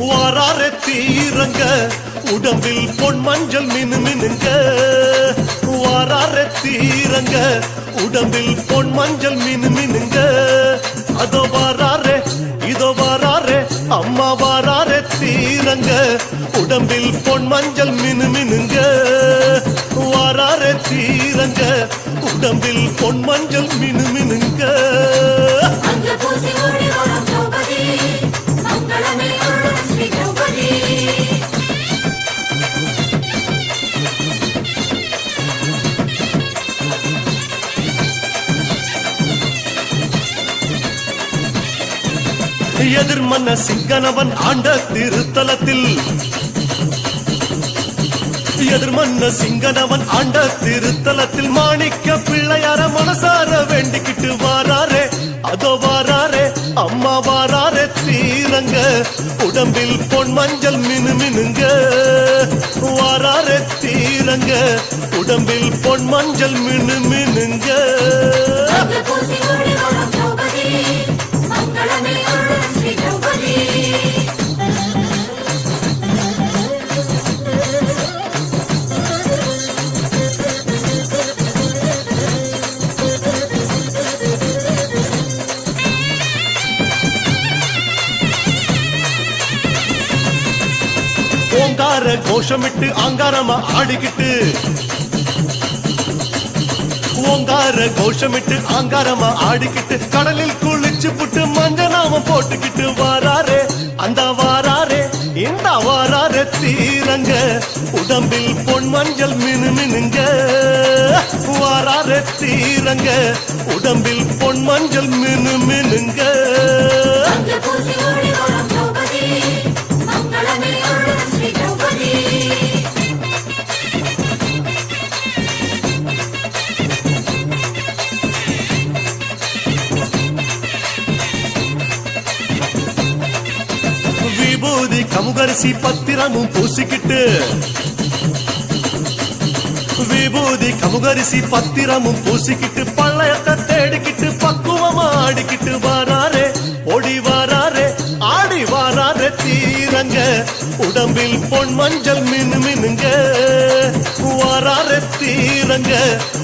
வாரார தீரங்க உடம்பில் பொன் மஞ்சள் மினு மினுங்க வாரார தீரங்க உடம்பில் பொன் மஞ்சள் மினு மினுங்க அதோ வாராரே அம்மா வாரார தீரங்க. உடம்பில் பொன் மஞ்சள் மினு மினுங்க. வாராரே தீரங்க. உடம்பில் பொன் மஞ்சள் மினு மினுங்க. எதிர்மன்ன சிங்கனவன் ஆண்ட திருத்தலத்தில். எதிர்மன்ன சிங்கனவன் ஆண்ட திருத்தலத்தில் மாணிக்க பிள்ளையார மனசார வேண்டிக்கிட்டு வாராரே அதோ வாராரே அம்மா வாராரே தீரங்க உடம்பில் பொன் மஞ்சள் மினு மினுங்க. வாராரே தீரங்க உடம்பில் பொன் மஞ்சள் மினு மினுங்க. ஓங்கார கோஷமிட்டு ஆங்காரமா ஆடிக்கிட்டு. ஓங்கார கோஷமிட்டு ஆங்காரமா ஆடிக்கிட்டு. கடலில் குளிச்சு புட்டு மஞ்ச நாம போட்டுக்கிட்டு வாராரே. அந்த வாராரே இந்த வாராரே தீரங்க. உடம்பில் பொன் மஞ்சள் மினு மினுங்க. வாராரே தீரங்க. உடம்பில் பொன் மஞ்சள் மினு மினுங்க. அரிசி பத்திரமும் பூசிக்கிட்டு விபூதி கமுகரிசி பத்திரமும் பூசிக்கிட்டு பள்ளையத்தை தேடிக்கிட்டு பக்குவமா ஆடிக்கிட்டு வாராரே ஓடி வாராரே ஆடி வாராரே தீரங்க. உடம்பில் பொன் மஞ்சள் மினு மினுங்க. வாராரே தீரங்க.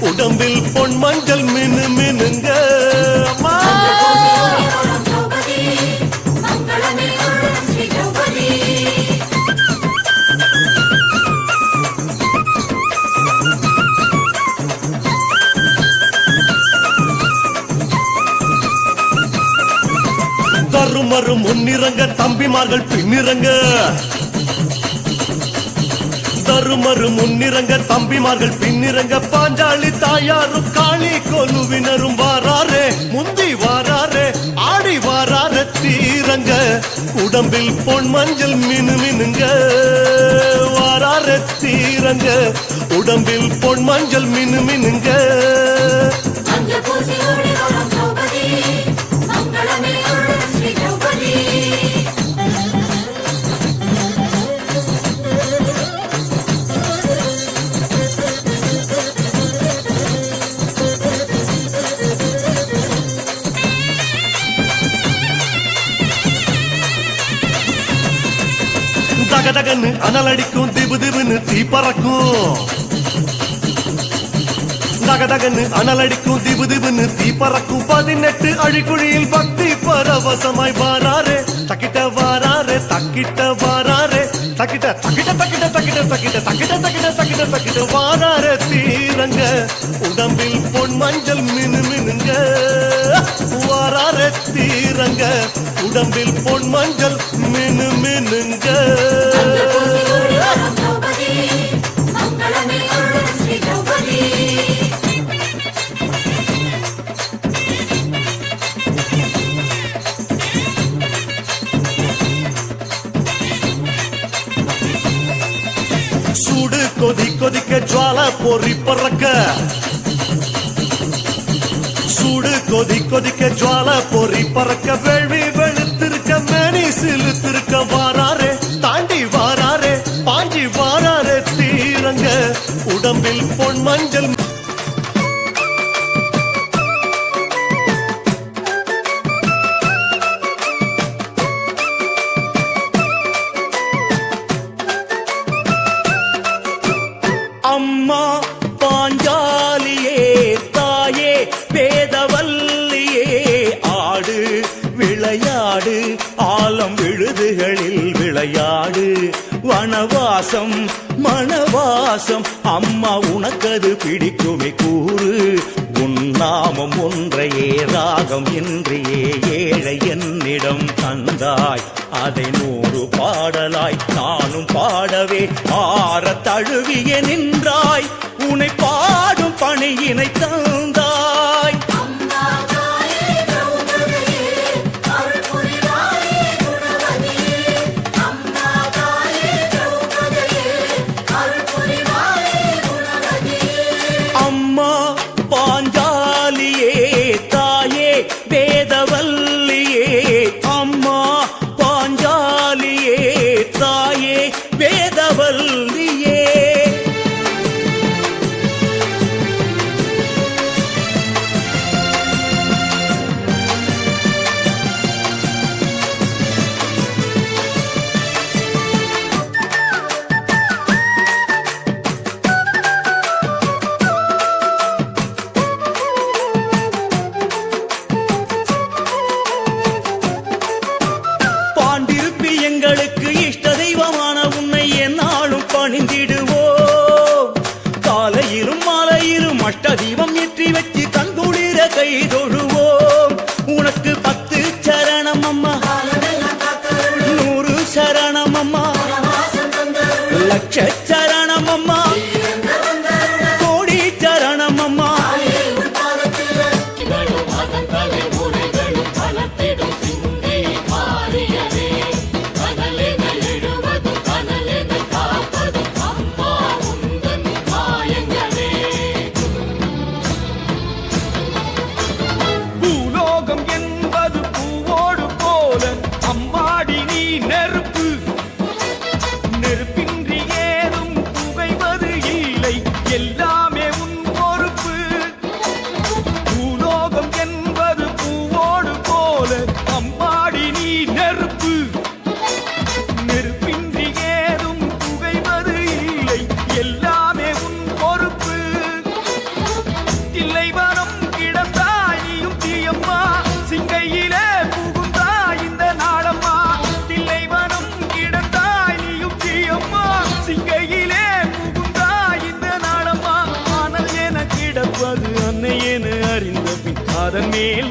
உடம்பில் பொன் மஞ்சள் மினு தருமரும் முன்னிறங்க தம்பிமார்கள் பின்னிறங்க. தருமரு முன்னிறங்க தம்பிமார்கள் பின்னிறங்க. பாஞ்சாலி தாயாரும் காளி கொலுவினரும் வாராரே. முந்தி வாராரே ஆடி வாரார தீரங்க. உடம்பில் பொன் மஞ்சள் மினு மினுங்க. வாராரே தீரங்க. உடம்பில் பொன் மஞ்சள் மினு மினுங்க. தகதகன்னு அனலடிக்கும் திபு திபுன்னு தீ பறக்கும். தகதகன்னு அனலடிக்கும் திபு திபுன்னு தீ பறக்கும். பதினெட்டு அழிக்குழியில் பக்தி பரவசமாய் வாராரே. தக்கிட்ட வாராரே தக்கிட்ட வாராரே. தக்கிட்ட தக்கிட்ட தக்கிட்ட தக்கிட்ட தக்கிட்ட தக்கிட்ட தக்கிட்ட தக்கிட்ட தக்கிட்ட வாராரே. தீரங்க உடம்பில் பொன் மஞ்சள் மினு மினுங்க. வாராரே தீரங்க உடம்பில் பொன் மஞ்சள் மினு மினுங்க. மேல பொறி பறக்க. சூடு கொதி கொதிக்க ஜுவால பொறி பறக்க. வேள்வி வெளுத்திருக்க மேனி சிலுத்திருக்க வாராரே தாண்டி வாராரே பாஞ்சி வாராரே தீரங்க. உடம்பில் பொன் மஞ்சள் மனதுகளில் விளையாடு. வனவாசம் மனவாசம். அம்மா உனக்கது பிடிக்குமே கூறு. உன் நாமம் ஒன்றையே ராகம் என்றியே ஏழை என்னிடம் தந்தாய். அதை நூறு பாடலாய் நானும் பாடவே. ஆற தழுவிய நின் பாதம் மேல்